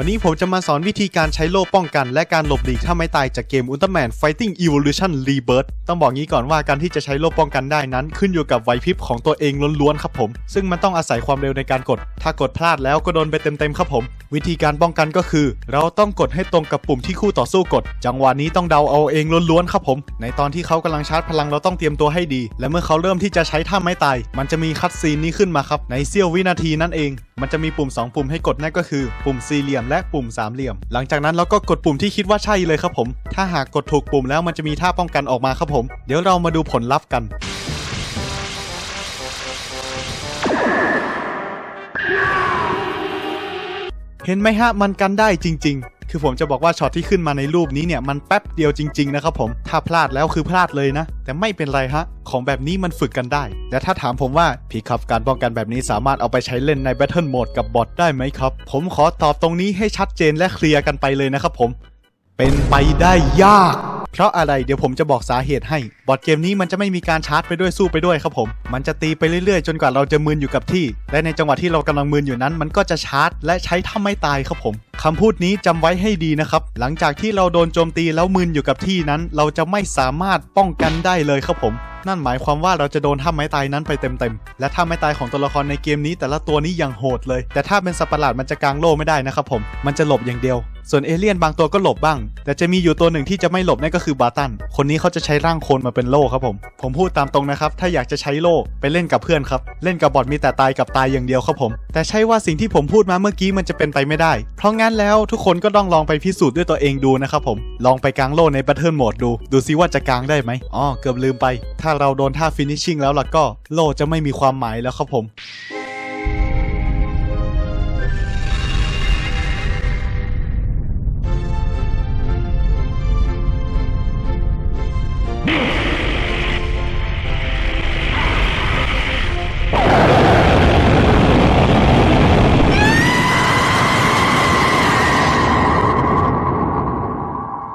วันนี้ผมจะมาสอนวิธีการใช้โล่ป้องกัน และการหลบหลีกถ้าไม่ตายจากเกม Ultraman Fighting Evolution Rebirth ต้องบอกงี้ก่อนว่าการที่จะใช้โล่ป้องกันได้นั้น ขึ้นอยู่กับไหวพริบของตัวเองล้วนๆครับผม ซึ่งมันต้องอาศัยความเร็วในการกด ถ้ากดพลาดแล้วก็โดนไปเต็มๆครับผม วิธีการป้องกันก็คือ เราต้องกดให้ตรงกับปุ่มที่คู่ต่อสู้กด จังหวะนี้ต้องเดาเอาเองล้วนๆครับผม ในตอนที่เขากำลังชาร์จพลังเราต้องเตรียมตัวให้ดี และเมื่อเขาเริ่มที่จะใช้ท่าไม้ตาย มันจะมีคัดซีนนี้ขึ้นมาครับในเสี้ยววินาทีนั่นเอง มันจะมีปุ่ม 2 ปุ่มให้กดนั่นก็คือ ปุ่มสี่เหลี่ยมและปุ่มสามเหลี่ยม หลังจากนั้นเราก็กดปุ่มที่คิดว่าใช่เลยครับผม ถ้าหากกดถูกปุ่มแล้วมันจะมีท่าป้องกันออกมาครับผม เดี๋ยวเรามาดูผลลัพธ์กัน เห็นไหมฮะมันกันได้จริง ๆ คือผมจะบอกว่าช็อตที่ขึ้นมาในรูปนี้เนี่ยมันแป๊บเดียวจริง ๆ นะครับผม ถ้าพลาดแล้วคือพลาดเลยนะ แต่ไม่เป็นไรฮะ ของแบบนี้มันฝึกกันได้ และถ้าถามผมว่าพี่ครับการป้องกันแบบนี้สามารถเอาไปใช้เล่นใน Battle Mode กับบอทได้ไหมครับ ผมขอตอบตรงนี้ให้ชัดเจนและเคลียร์กันไปเลยนะครับผม เป็นไปได้ยาก เพราะอะไรเดี๋ยวผมจะบอกสาเหตุให้ บอร์ดเกมนี้มันจะไม่มีการชาร์จไปด้วยสู้ไปด้วยครับผม มันจะตีไปเรื่อยๆ จนกว่าเราจะมึนอยู่กับที่ และในจังหวะที่เรากำลังมึนอยู่นั้น มันก็จะชาร์จ และใช้ถ้าไม่ตายครับผมคำพูดนี้จำไว้ให้ดีนะครับ หลังจากที่เราโดนโจมตีแล้วมึนอยู่กับที่นั้น เราจะไม่สามารถป้องกันได้เลยครับผมนั่นหมายความว่าเราจะโดนท่าไม้ตายนั้นไปเต็มๆ และท่าไม้ตายของตัวละครในเกมนี้แต่ละตัวนี้ยังโหดเลย แต่ถ้าเป็นสัตว์ประหลาดมันจะกางโล่ไม่ได้นะครับผม มันจะหลบอย่างเดียวส่วนเอเลี่ยนบางตัวก็หลบบ้าง แต่จะมีอยู่ตัวหนึ่งที่จะไม่หลบนั่นก็คือบาตัน คนนี้เขาจะใช้ร่างโคลนมาเป็นโล่ครับผม ผมพูดตามตรงนะครับ ถ้าอยากจะใช้โล่ไปเล่นกับเพื่อนครับ เล่นกับบอทมีแต่ตายกับตายอย่างเดียวครับผม แต่ใช่ว่าสิ่งที่ผมพูดมาเมื่อกี้มันจะเป็นไปไม่ได้ เพราะงั้นแล้วทุกคนก็ต้องลองไปพิสูจน์ด้วยตัวเองดูนะครับผม ลองไปกางโล่ใน Battle Mode ดู ดูซิว่าจะกางได้ไหมอ๋อเกือบลืมไป ถ้าเราโดนท่า finishing แล้วล่ะก็ โล่จะไม่มีความหมายแล้วครับผม